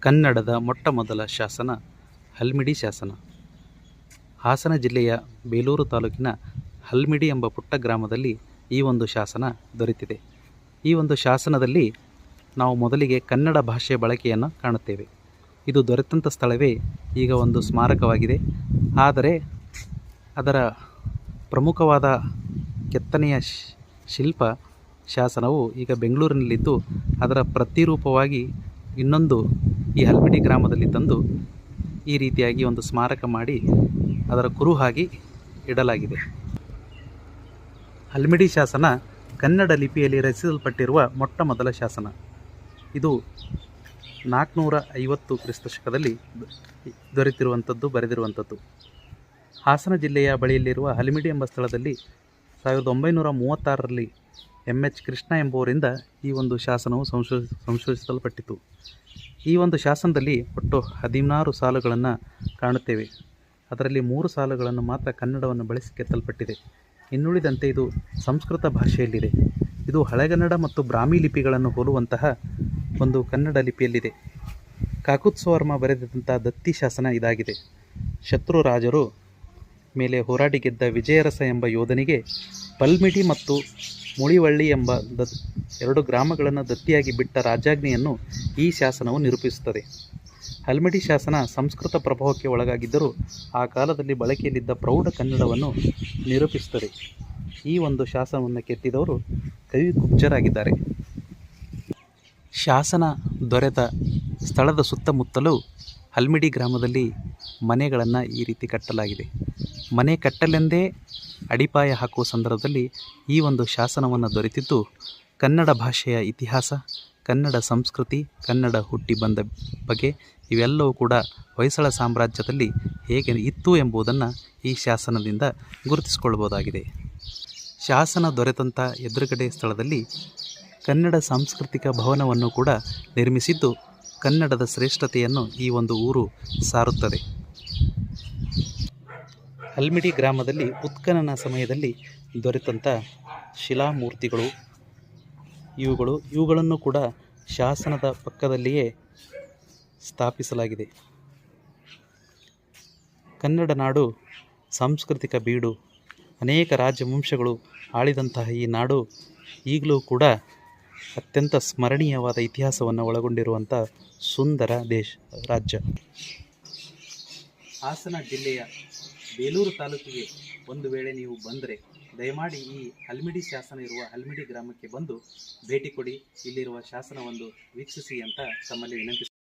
ಕನ್ನಡದ ಮೊಟ್ಟಮೊದಲ ಶಾಸನ, ಹಲ್ಮಿಡಿ ಶಾಸನ. ಹಾಸನ ಜಿಲ್ಲೆಯ ಬೇಲೂರು ತಾಲೂಕಿನ ಹಲ್ಮಿಡಿ ಎಂಬ ಪುಟ್ಟ ಗ್ರಾಮದಲ್ಲಿ ಈ ಒಂದು ಶಾಸನ ದೊರೆತಿದೆ. ಈ ಒಂದು ಶಾಸನದಲ್ಲಿ ನಾವು ಮೊದಲಿಗೆ ಕನ್ನಡ ಭಾಷೆಯ ಬಳಕೆಯನ್ನು ಕಾಣುತ್ತೇವೆ. ಇದು ದೊರೆತಂಥ ಸ್ಥಳವೇ ಈಗ ಒಂದು ಸ್ಮಾರಕವಾಗಿದೆ. ಆದರೆ ಅದರ ಪ್ರಮುಖವಾದ ಕೆತ್ತನೆಯ ಶಿಲ್ಪ ಶಾಸನವು ಈಗ ಬೆಂಗಳೂರಿನಲ್ಲಿದ್ದು ಅದರ ಪ್ರತಿರೂಪವಾಗಿ ಇನ್ನೊಂದು ಈ ಹಲ್ಮಿಡಿ ಗ್ರಾಮದಲ್ಲಿ ತಂದು ಈ ರೀತಿಯಾಗಿ ಒಂದು ಸ್ಮಾರಕ ಮಾಡಿ ಅದರ ಕುರುಹಾಗಿ ಇಡಲಾಗಿದೆ. ಹಲ್ಮಿಡಿ ಶಾಸನ ಕನ್ನಡ ಲಿಪಿಯಲ್ಲಿ ರಚಿಸಲ್ಪಟ್ಟಿರುವ ಮೊಟ್ಟ ಮೊದಲ ಶಾಸನ. ಇದು ನಾಲ್ಕುನೂರ ಐವತ್ತು ಕ್ರಿಸ್ತಶಕದಲ್ಲಿ ದೊರೆತಿರುವಂಥದ್ದು, ಬರೆದಿರುವಂಥದ್ದು. ಹಾಸನ ಜಿಲ್ಲೆಯ ಬಳಿಯಲ್ಲಿರುವ ಹಲಿಮಿಡಿ ಎಂಬ ಸ್ಥಳದಲ್ಲಿ ಸಾವಿರದ ಒಂಬೈನೂರ ಮೂವತ್ತಾರರಲ್ಲಿ ಎಂ ಎಚ್ ಕೃಷ್ಣ ಎಂಬುವರಿಂದ ಈ ಒಂದು ಶಾಸನವು ಸಂಶೋ ಸಂಶೋಧಿಸಲ್ಪಟ್ಟಿತು. ಈ ಒಂದು ಶಾಸನದಲ್ಲಿ ಒಟ್ಟು ಹದಿನಾರು ಸಾಲುಗಳನ್ನು ಕಾಣುತ್ತೇವೆ. ಅದರಲ್ಲಿ ಮೂರು ಸಾಲುಗಳನ್ನು ಮಾತ್ರ ಕನ್ನಡವನ್ನು ಬಳಸಿ ಕೆತ್ತಲ್ಪಟ್ಟಿದೆ. ಇನ್ನುಳಿದಂತೆ ಇದು ಸಂಸ್ಕೃತ ಭಾಷೆಯಲ್ಲಿದೆ. ಇದು ಹಳೆಗನ್ನಡ ಮತ್ತು ಬ್ರಾಹ್ಮಿ ಲಿಪಿಗಳನ್ನು ಹೋಲುವಂತಹ ಒಂದು ಕನ್ನಡ ಲಿಪಿಯಲ್ಲಿದೆ. ಕಾಕುತ್ಸವರ್ಮ ಬರೆದಂಥ ದತ್ತಿ ಶಾಸನ ಇದಾಗಿದೆ. ಶತ್ರು ರಾಜರು ಮೇಲೆ ಹೋರಾಡಿ ಗೆದ್ದ ವಿಜಯರಸ ಎಂಬ ಯೋಧನಿಗೆ ಪಲ್ಮಿಡಿ ಮತ್ತು ಮುಳಿವಳ್ಳಿ ಎಂಬ ದತ್ ಎರಡು ಗ್ರಾಮಗಳನ್ನು ದತ್ತಿಯಾಗಿ ಬಿಟ್ಟ ರಾಜಾಜ್ಞೆಯನ್ನು ಈ ಶಾಸನವು ನಿರೂಪಿಸುತ್ತದೆ. ಹಲ್ಮಿಡಿ ಶಾಸನ ಸಂಸ್ಕೃತ ಪ್ರಭಾವಕ್ಕೆ ಒಳಗಾಗಿದ್ದರೂ ಆ ಕಾಲದಲ್ಲಿ ಬಳಕೆಯಲ್ಲಿದ್ದ ಪ್ರೌಢ ಕನ್ನಡವನ್ನು ನಿರೂಪಿಸುತ್ತದೆ. ಈ ಒಂದು ಶಾಸನವನ್ನು ಕೆತ್ತಿದವರು ಕವಿ ಕುಬ್ಜರಾಗಿದ್ದಾರೆ ಶಾಸನ ದೊರೆತ ಸ್ಥಳದ ಸುತ್ತಮುತ್ತಲೂ ಹಲ್ಮಿಡಿ ಗ್ರಾಮದಲ್ಲಿ ಮನೆಗಳನ್ನು ಈ ರೀತಿ ಕಟ್ಟಲಾಗಿದೆ. ಮನೆ ಕಟ್ಟಲೆಂದೇ ಅಡಿಪಾಯ ಹಾಕುವ ಸಂದರ್ಭದಲ್ಲಿ ಈ ಒಂದು ಶಾಸನವನ್ನು ದೊರೆತಿದ್ದು ಕನ್ನಡ ಭಾಷೆಯ ಇತಿಹಾಸ, ಕನ್ನಡ ಸಂಸ್ಕೃತಿ, ಕನ್ನಡ ಹುಟ್ಟಿ ಬಂದ ಬಗ್ಗೆ ಇವೆಲ್ಲವೂ ಕೂಡ ಹೊಯ್ಸಳ ಸಾಮ್ರಾಜ್ಯದಲ್ಲಿ ಹೇಗೆ ಇತ್ತು ಎಂಬುದನ್ನು ಈ ಶಾಸನದಿಂದ ಗುರುತಿಸಿಕೊಳ್ಬೋದಾಗಿದೆ ಶಾಸನ ದೊರೆತಂಥ ಎದುರುಗಡೆ ಸ್ಥಳದಲ್ಲಿ ಕನ್ನಡ ಸಾಂಸ್ಕೃತಿಕ ಭವನವನ್ನು ಕೂಡ ನಿರ್ಮಿಸಿದ್ದು ಕನ್ನಡದ ಶ್ರೇಷ್ಠತೆಯನ್ನು ಈ ಒಂದು ಊರು ಸಾರುತ್ತದೆ. ಹಲ್ಮಿಡಿ ಗ್ರಾಮದಲ್ಲಿ ಉತ್ಖನನ ಸಮಯದಲ್ಲಿ ದೊರೆತಂಥ ಶಿಲಾಮೂರ್ತಿಗಳು, ಇವುಗಳು, ಇವುಗಳನ್ನು ಕೂಡ ಶಾಸನದ ಪಕ್ಕದಲ್ಲಿಯೇ ಸ್ಥಾಪಿಸಲಾಗಿದೆ. ಕನ್ನಡ ನಾಡು, ಸಾಂಸ್ಕೃತಿಕ ಬೀಡು, ಅನೇಕ ರಾಜವಂಶಗಳು ಆಳಿದಂತಹ ಈ ನಾಡು ಈಗಲೂ ಕೂಡ ಅತ್ಯಂತ ಸ್ಮರಣೀಯವಾದ ಇತಿಹಾಸವನ್ನು ಒಳಗೊಂಡಿರುವಂಥ ಸುಂದರ ದೇಶ, ರಾಜ್ಯ. ಹಾಸನ ಜಿಲ್ಲೆಯ ಬೇಲೂರು ತಾಲೂಕಿಗೆ ಒಂದು ವೇಳೆ ನೀವು ಬಂದರೆ, ದಯಮಾಡಿ ಈ ಹಲ್ಮಿಡಿ ಶಾಸನ ಇರುವ ಹಲ್ಮಿಡಿ ಗ್ರಾಮಕ್ಕೆ ಬಂದು ಭೇಟಿ ಕೊಡಿ. ಇಲ್ಲಿರುವ ಶಾಸನವನ್ನು ವೀಕ್ಷಿಸಿ ಅಂತ ತಮ್ಮಲ್ಲಿ ವಿನಂತಿಸಿ